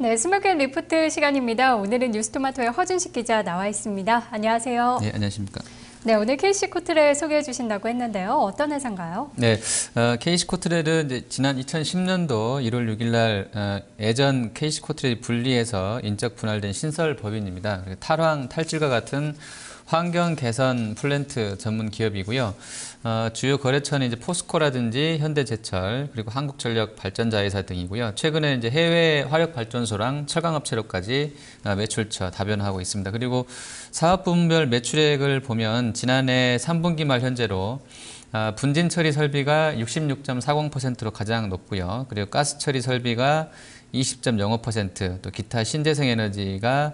네, 스마트앤 리포트 시간입니다. 오늘은 뉴스토마토의 허준식 기자 나와 있습니다. 안녕하세요. 네, 안녕하십니까. 네, 오늘 KC 코트레 소개해 주신다고 했는데요. 어떤 회사인가요? 네, 어, KC 코트렐은 이제 지난 2010년도 1월 6일 날 어, 예전 KC 코트렐이 분리해서 인적 분할된 신설 법인입니다. 탈황, 탈질과 같은 환경 개선 플랜트 전문 기업이고요. 어, 주요 거래처는 이제 포스코라든지 현대제철 그리고 한국전력 발전자회사 등이고요. 최근에 이제 해외 화력 발전소랑 철강업체로까지 어, 매출처 다변하고 있습니다. 그리고 사업 부문별 매출액을 보면 지난해 3분기 말 현재로 아, 분진 처리 설비가 66.40%로 가장 높고요. 그리고 가스 처리 설비가 20.05%, 또 기타 신재생 에너지가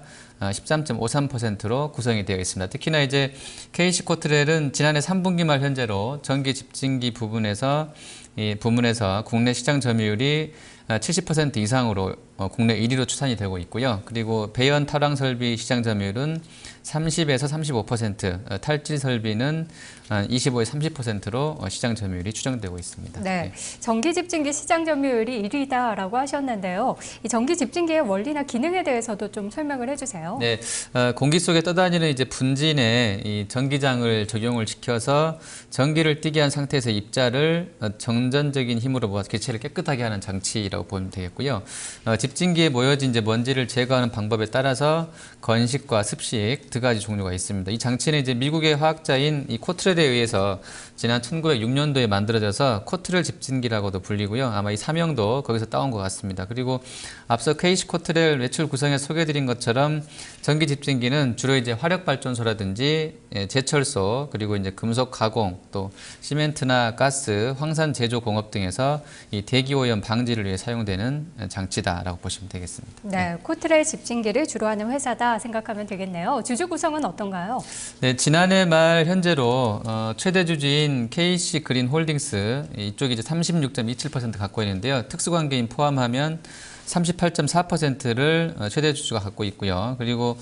13.53%로 구성이 되어 있습니다. 특히나 이제 KC 코트렐은 지난해 3분기 말 현재로 전기 집진기 부분에서 이 부문에서 국내 시장 점유율이 70% 이상으로 어, 국내 1위로 추산이 되고 있고요. 그리고 배연 탈황 설비 시장 점유율은 30에서 35%, 어, 탈질 설비는 25에서 30%로 어, 시장 점유율이 추정되고 있습니다. 네, 전기 집진기 시장 점유율이 1위다라고 하셨는데요. 이 전기 집진기의 원리나 기능에 대해서도 좀 설명을 해주세요. 네, 어, 공기 속에 떠다니는 이제 분진에 이 전기장을 적용을 시켜서 전기를 띠게 한 상태에서 입자를 어, 정전적인 힘으로 모아서 개체를 깨끗하게 하는 장치라고 보면 되겠고요. 어, 집진기에 모여진 이제 먼지를 제거하는 방법에 따라서 건식과 습식 두 가지 종류가 있습니다. 이 장치는 이제 미국의 화학자인 이 코트렐에 의해서 지난 1906년도에 만들어져서 코트렐 집진기라고도 불리고요. 아마 이 사명도 거기서 따온 것 같습니다. 그리고 앞서 케이시 코트렐 매출 구성에 소개드린 것처럼 전기 집진기는 주로 이제 화력 발전소라든지 예, 제철소 그리고 이제 금속 가공 또 시멘트나 가스, 황산 제조 공업 등에서 이 대기 오염 방지를 위해 사용되는 장치다라고 보시면 되겠습니다. 네, 코트레 집진기를 주로 하는 회사다 생각하면 되겠네요. 주주 구성은 어떤가요? 네, 지난해 말 현재로 어, 최대 주주인 KC 그린 홀딩스 이쪽이 이제 36.27% 갖고 있는데요. 특수관계인 포함하면 38.4%를 어, 최대 주주가 갖고 있고요. 그리고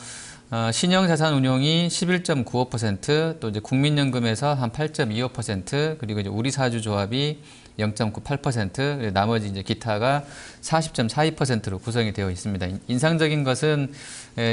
어, 신영자산 운용이 11.95%, 또 이제 국민연금에서 한 8.25%, 그리고 이제 우리사주 조합이 0.98%, 나머지 이제 기타가 40.42%로 구성이 되어 있습니다. 인상적인 것은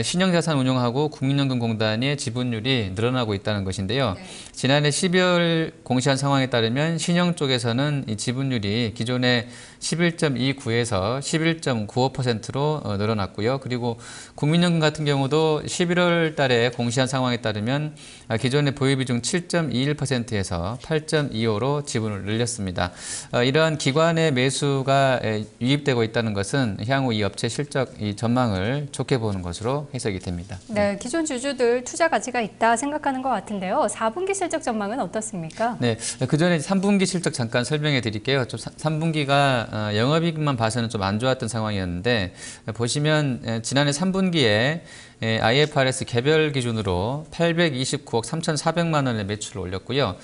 신영자산 운용하고 국민연금공단의 지분율이 늘어나고 있다는 것인데요. 네. 지난해 12월 공시한 상황에 따르면 신영 쪽에서는 이 지분율이 기존의 11.29에서 11.95%로 어, 늘어났고요. 그리고 국민연금 같은 경우도 11월 달에 공시한 상황에 따르면 아, 기존의 보유비중 7.21%에서 8.25로 지분을 늘렸습니다. 어, 이러한 기관의 매수가 유입되고 있다는 것은 향후 이 업체 실적 이 전망을 좋게 보는 것으로 해석이 됩니다. 네, 기존 주주들 투자 가치가 있다 생각하는 것 같은데요. 4분기 실적 전망은 어떻습니까? 네, 그 전에 3분기 실적 잠깐 설명해 드릴게요. 좀 3분기가 어, 영업이익만 봐서는 좀 안 좋았던 상황이었는데 보시면 지난해 3분기에 IFRS 개별 기준으로 829억 3,400만 원의 매출을 올렸고요.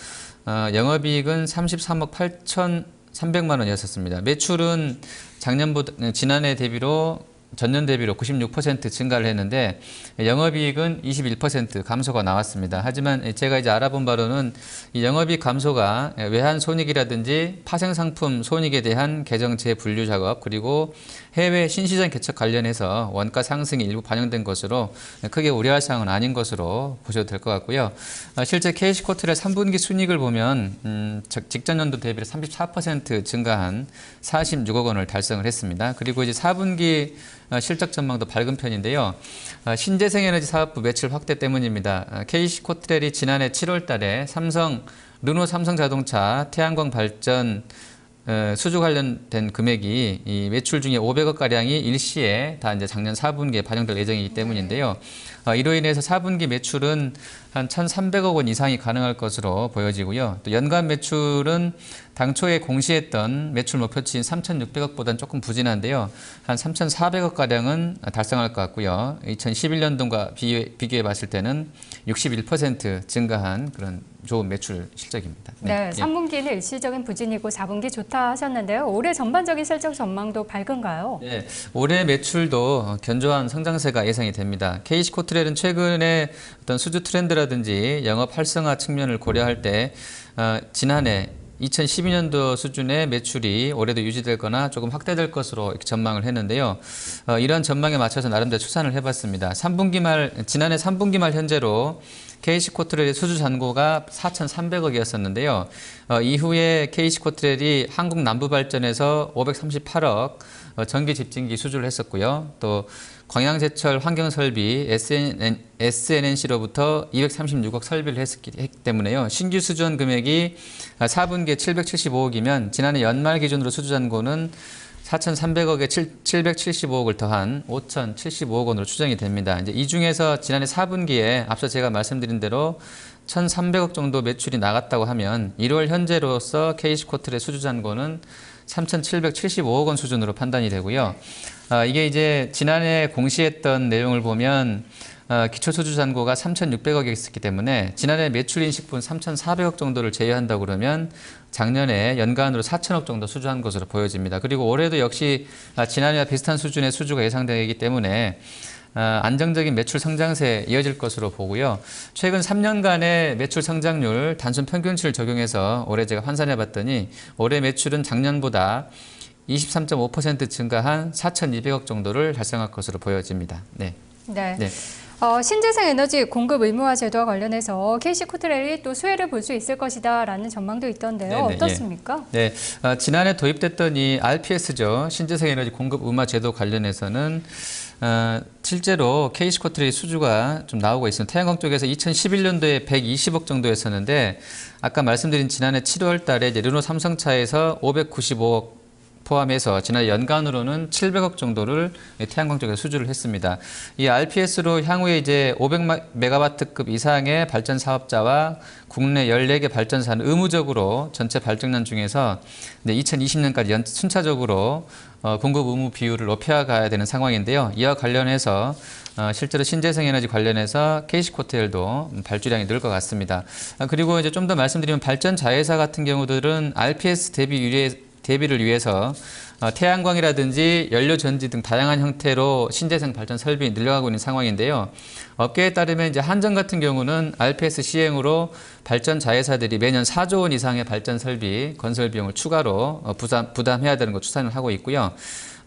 어, 영업이익은 33억 8천 300만 원이었습니다. 매출은 작년보다 지난해 대비로 전년 대비로 96% 증가를 했는데 영업이익은 21% 감소가 나왔습니다. 하지만 제가 이제 알아본 바로는 이 영업이익 감소가 외환 손익이라든지 파생 상품 손익에 대한 계정 재분류 작업 그리고 해외 신시장 개척 관련해서 원가 상승이 일부 반영된 것으로 크게 우려할 사항은 아닌 것으로 보셔도 될 것 같고요. 실제 KC코트의 3분기 순익을 보면 음, 직전 연도 대비로 34% 증가한 46억 원을 달성을 했습니다. 그리고 이제 4분기 어, 실적 전망도 밝은 편인데요. 어, 신재생에너지 사업부 매출 확대 때문입니다. 어, KC 코트렐이 지난해 7월 달에 삼성, 르노 삼성자동차, 태양광 발전 수주 관련된 금액이 이 매출 중에 500억 가량이 일시에 다 이제 작년 4분기에 반영될 예정이기 때문인데요. 이로 인해서 4분기 매출은 한 1,300억 원 이상이 가능할 것으로 보여지고요. 또 연간 매출은 당초에 공시했던 매출 목표치인 3,600억보다는 조금 부진한데요. 한 3,400억 가량은 달성할 것 같고요. 2011년도과 비교해, 봤을 때는 61% 증가한 그런 좋은 매출 실적입니다. 네, 네 3분기는 일시적인 부진이고 4분기 좋다 하셨는데요. 올해 전반적인 실적 전망도 밝은가요? 네, 올해 매출도 견조한 성장세가 예상이 됩니다. KC 코트렐은 최근에 어떤 수주 트렌드라 라든지 영업 활성화 측면을 고려할 때 어, 지난해 2012년도 수준의 매출이 올해도 유지될-거나 조금 확대될 것으로 전망을 했는데요. 어, 이런 전망에 맞춰서 나름대로 추산을 해봤습니다. 3분기 말 지난해 3분기 말 현재로 KC코트렐의 수주 잔고가 4,300억이었었는데요. 어, 이후에 KC코트렐이 한국 남부발전에서 538억 어, 전기 집진기 수주를 했었고요. 또 광양제철 환경설비 SNN, SNNC로부터 236억 설비를 했기 때문에요. 신규 수주원 금액이 4분기에 775억이면 지난해 연말 기준으로 수주 잔고는 4,300억에 775억을 더한 5,075억 원으로 추정이 됩니다. 이제 이 중에서 지난해 4분기에 앞서 제가 말씀드린 대로 1,300억 정도 매출이 나갔다고 하면 1월 현재로서 KC코틀의 수주 잔고는 3,775억 원 수준으로 판단이 되고요. 아, 이게 이제 지난해 공시했던 내용을 보면 어, 기초 수주 잔고가 3,600억이 있었기 때문에 지난해 매출 인식분 3,400억 정도를 제외한다고 그러면 작년에 연간으로 4천억 정도 수주한 것으로 보여집니다. 그리고 올해도 역시 아, 지난해와 비슷한 수준의 수주가 예상되기 때문에 아, 안정적인 매출 성장세 이어질 것으로 보고요. 최근 3년간의 매출 성장률 단순 평균치를 적용해서 올해 제가 환산해 봤더니 올해 매출은 작년보다 23.5% 증가한 4,200억 정도를 달성할 것으로 보여집니다. 네. 네. 네. 어, 신재생 에너지 공급 의무화 제도와 관련해서 KC코트렐이 또 수혜를 볼 수 있을 것이다라는 전망도 있던데요. 네네, 예. 어떻습니까? 네, 어, 지난해 도입됐던 이 RPS죠. 신재생 에너지 공급 의무화 제도 관련해서는 어, 실제로 KC코트의 수주가 좀 나오고 있습니다. 태양광 쪽에서 2011년도에 120억 정도 였었는데 아까 말씀드린 지난해 7월 달에 르노 삼성차에서 595억 포함해서 지난 연간으로는 700억 정도를 태양광 쪽에 수주를 했습니다. 이 RPS로 향후에 이제 500메가와트급 이상의 발전 사업자와 국내 14개 발전사는 의무적으로 전체 발전량 중에서 2020년까지 연, 순차적으로 어, 공급 의무 비율을 높여가야 되는 상황인데요. 이와 관련해서 어, 실제로 신재생 에너지 관련해서 KC코텔도 발주량이 늘 것 같습니다. 아, 그리고 이제 좀 더 말씀드리면 발전 자회사 같은 경우들은 RPS 대비 유례 대비를 위해서 어, 태양광이라든지 연료 전지 등 다양한 형태로 신재생 발전 설비 늘려가고 있는 상황인데요. 업계에 따르면 이제 한전 같은 경우는 RPS 시행으로 발전 자회사들이 매년 4조 원 이상의 발전 설비 건설 비용을 추가로 어, 부담, 부담해야 되는 거 추산을 하고 있고요.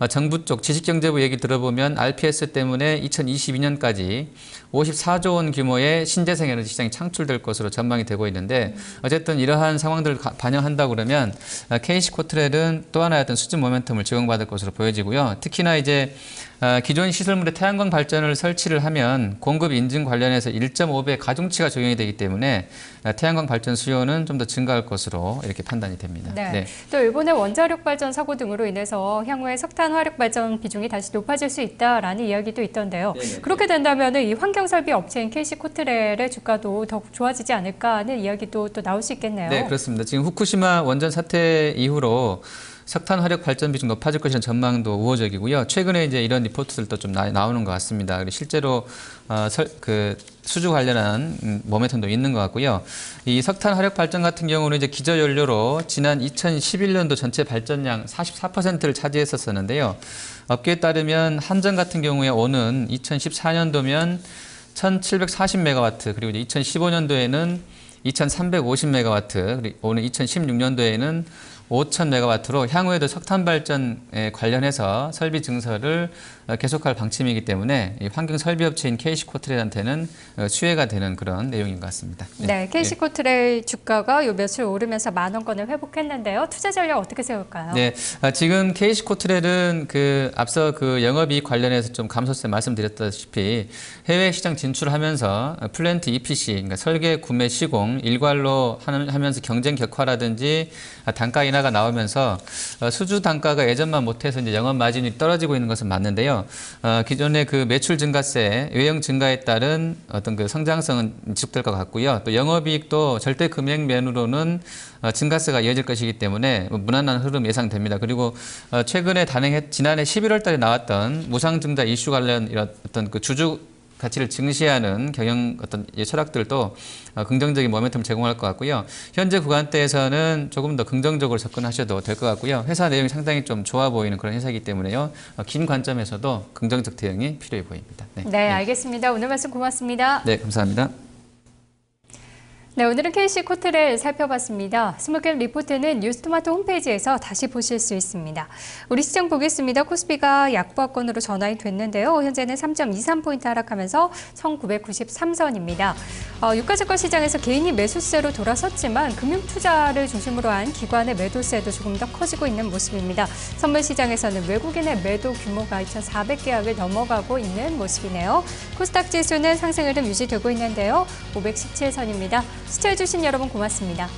어, 정부 쪽 지식경제부 얘기 들어보면 RPS 때문에 2022년까지 54조 원 규모의 신재생 에너지 시장이 창출될 것으로 전망이 되고 있는데 어쨌든 이러한 상황들을 가- 반영한다 그러면 KC 코트렐은 또 하나의 어떤 수준 모멘텀을 제공받을 것으로 보여지고요. 특히나 이제 어, 기존 시설물에 태양광 발전을 설치를 하면 공급 인증 관련해서 1.5배 가중치가 적용이 되기 때문에 어, 태양광 발전 수요는 좀 더 증가할 것으로 이렇게 판단이 됩니다. 네. 또 일본의 원자력 발전 사고 등으로 인해서 향후에 석탄 화력 발전 비중이 다시 높아질 수 있다라는 이야기도 있던데요. 네네. 그렇게 된다면 이 환경 설비 업체인 KC코트렐의 주가도 더 좋아지지 않을까 하는 이야기도 또 나올 수 있겠네요. 네, 그렇습니다. 지금 후쿠시마 원전 사태 이후로 석탄 화력 발전 비중 높아질 것이라는 전망도 우호적이고요. 최근에 이제 이런 리포트들도 좀 나, 나오는 것 같습니다. 그리고 실제로 어, 설, 그 수주 관련한 음, 모멘텀도 있는 것 같고요. 이 석탄 화력 발전 같은 경우는 이제 기저 연료로 지난 2011년도 전체 발전량 44%를 차지했었었는데요. 업계에 따르면 한전 같은 경우에 오는 2014년도면 1,740메가와트 그리고 이제 2015년도에는 2,350메가와트 그리고 오늘 2016년도에는 5,000메가와트로 향후에도 석탄 발전에 관련해서 설비 증설을 어, 계속할 방침이기 때문에 이 환경 설비 업체인 KC 코트레한테는 어, 수혜가 되는 그런 내용인 것 같습니다. 네, KC코트렐 주가가 요 며칠 오르면서 만 원권을 회복했는데요. 투자 전략 어떻게 세울까요? 네, 아, 지금 KC 코트렐은 그 앞서 그 영업이익 관련해서 좀 감소세 말씀드렸다시피 해외 시장 진출하면서 플랜트 EPC, 그러니까 설계, 구매, 시공 일괄로 하면서 경쟁 격화라든지 아, 단가 인하가 나오면서 어, 수주 단가가 예전만 못해서 이제 영업 마진이 떨어지고 있는 것은 맞는데요. 어, 기존의 그 매출 증가세, 외형 증가에 따른 어떤 그 성장성은 지속될 것 같고요. 또 영업이익도 절대 금액 면으로는 어, 증가세가 이어질 것이기 때문에 뭐 무난한 흐름 예상됩니다. 그리고 어, 최근에 단행했 지난해 11월 달에 나왔던 무상증자 이슈 관련 이런 어떤 그 주주 가치를 증시하는 경영 어떤 이 철학들도 어, 긍정적인 모멘텀을 제공할 것 같고요. 현재 구간대에서는 조금 더 긍정적으로 접근하셔도 될 것 같고요. 회사 내용이 상당히 좀 좋아 보이는 그런 회사이기 때문에요. 어, 긴 관점에서도 긍정적 대응이 필요해 보입니다. 네, 네, 알겠습니다. 오늘 말씀 고맙습니다. 네 감사합니다. 네, 오늘은 KC 코트를 살펴봤습니다. 스몰캡 리포트는 뉴스토마토 홈페이지에서 다시 보실 수 있습니다. 우리 시장 보겠습니다. 코스피가 약보합권으로 전환이 됐는데요. 현재는 3.23포인트 하락하면서 1993선입니다. 어, 유가증권 시장에서 개인이 매수세로 돌아섰지만 금융투자를 중심으로 한 기관의 매도세도 조금 더 커지고 있는 모습입니다. 선물 시장에서는 외국인의 매도 규모가 2,400계약을 넘어가고 있는 모습이네요. 코스닥 지수는 상승 흐름 유지되고 있는데요. 517선입니다. 시청해주신 여러분 고맙습니다.